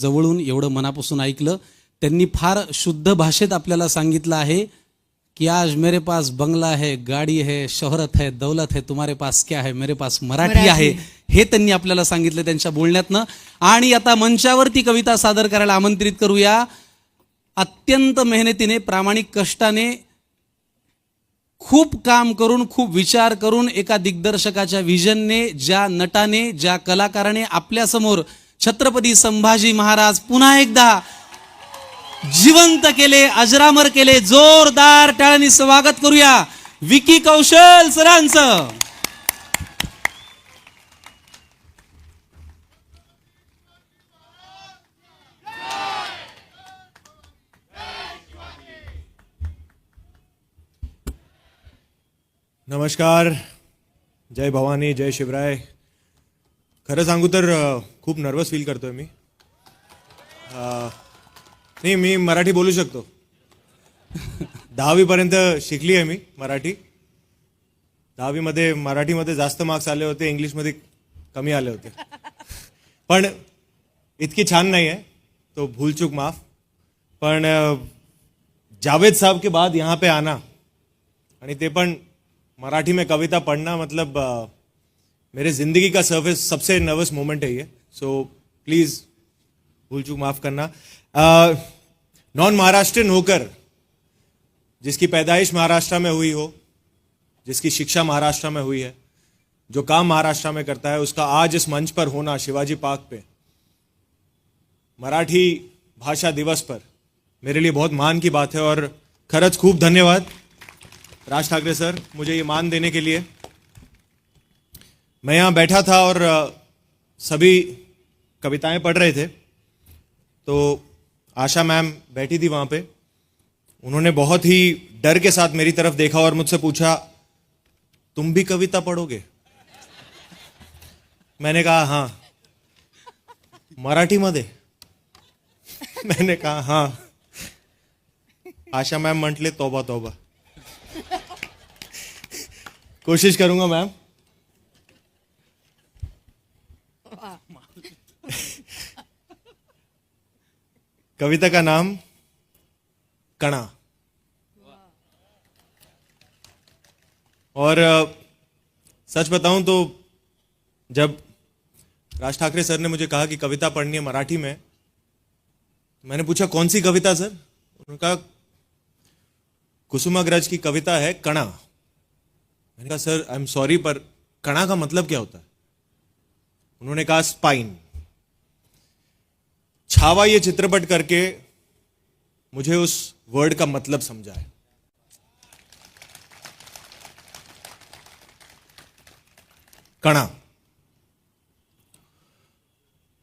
जवळून एवढं मनापासून ऐकलं. त्यांनी फार शुद्ध भाषेत आपल्याला सांगितलं आहे की आज मेरे पास बंगला है गाडी है शोहरत है दौलत है तुम्हारे पास क्या है? मेरे पास मराठी. आहे. हे त्यांनी आपल्याला सांगितलं त्यांच्या बोलण्यातनं. आणि आता मंचावरती कविता सादर करायला आमंत्रित करूया. अत्यंत मेहनतीने प्रामाणिक कष्टाने खूप काम करून खूप विचार करून एका दिग्दर्शकाच्या व्हिजनने ज्या नटाने ज्या कलाकाराने आपल्यासमोर छत्रपती संभाजी महाराज पुन्हा एकदा जिवंत केले अजरामर केले जोरदार टाळ्यांनी स्वागत करूया. विकी कौशल सरांचं. नमस्कार. जय भवानी जय शिवराय. खरं सांगू तर खूप नर्वस फील करतोय मी. नाही मी मराठी बोलू शकतो. दहावीपर्यंत शिकली आहे मी मराठी. दहावीमध्ये मराठीमध्ये जास्त मार्क्स आले होते इंग्लिशमध्ये कमी आले होते. पण इतकी छान नाही आहे तो भूलचूक माफ. पण जावेद साहब के बाद यहाँ पे आना. आणि ते पण मराठी में कविता पढ़ना मतलब मेरे ज़िंदगी का सर्विस सबसे नर्वस मोमेंट है ये। सो प्लीज़ भूल चूक माफ़ करना। नॉन महाराष्ट्रियन होकर, जिसकी पैदाइश महाराष्ट्र में हुई हो, जिसकी शिक्षा महाराष्ट्र में हुई है, जो काम महाराष्ट्र में करता है, उसका आज इस मंच पर होना शिवाजी पार्क पे, मराठी भाषा दिवस पर, मेरे लिए बहुत मान की बात है और खरंच खूब धन्यवाद। राज ठाकरे सर, मुझे ये मान देने के लिए। मैं यहाँ बैठा था और सभी कविताएँ पढ़ रहे थे। तो आशा मैम बैठी थी वहाँ पे। उन्होंने बहुत ही डर के साथ मेरी तरफ़ देखा और मुझसे पूछा, तुम भी कविता पढ़ोगे? मैंने कहा हाँ। मराठी मध्ये? मैंने कहा हाँ। आशा मैम म्हटले तोबा तोबा कोशिश करूँगा मैम। कविता का नाम कणा। और सच बताऊँ तो जब राज ठाकरे सर ने मुझे कहा कि कविता पढ़नी है मराठी में, मैंने पूछा, कौन सी कविता सर? उन्होंने कहा, कुसुमाग्रज की कविता है कणा। मैंने कहा, सर आई एम सॉरी पर कणा का मतलब क्या होता है? उन्होंने कहा स्पाइन छावा ये चित्रपट करके मुझे उस वर्ड का मतलब समझा है कणा।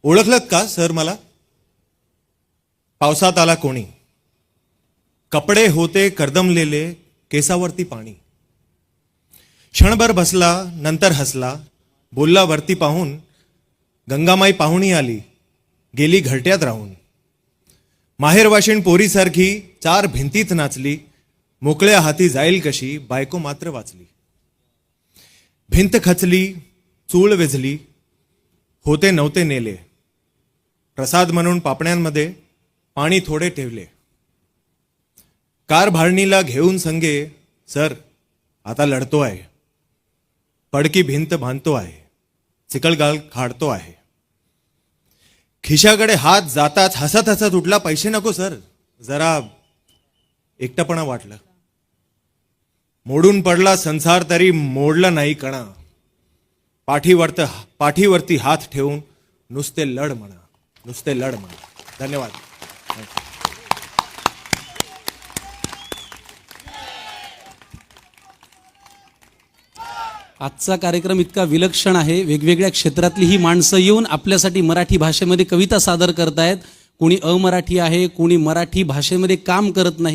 ओळखलत का सर मला? पावसात आला कोणी? कपडे होते कर्दमलेले केसावरती पाणी. क्षणभर बसला नंतर हसला बोलला वरती पाहून गंगामाई पाहुणी आली. गेली घरट्यात राहून. माहेरवाशीण पोरीसारखी चार भिंतीत नाचली. मोकळ्या हाती जाईल कशी बायको मात्र वाचली. भिंत खचली चूळ वेझली. होते नव्हते नेले. प्रसाद म्हणून पापण्यांमध्ये पाणी थोडे ठेवले. कार भाडणीला घेऊन संगे सर आता लढतो आहे पडकी भिंत बांधतो आहे. चिकलगाल खाडतो आहे. खिशाकडे हात जाताच हसत हसत उठला पैसे नको सर. जरा एकटपणा वाटलं. मोडून पडला संसार तरी मोडला नाही कणा. पाठीवरत पाठीवरती हात ठेवून नुसते लढ म्हणा. नुसते लढ म्हणा. धन्यवाद. आजचा कार्यक्रम इतका विलक्षण आहे. वेगवेगळ्या क्षेत्रातली ही माणसं येऊन आपल्यासाठी मराठी भाषेमध्ये कविता सादर करतायत. कोणी अमराठी आहे कोणी मराठी भाषेमध्ये काम करत नाही.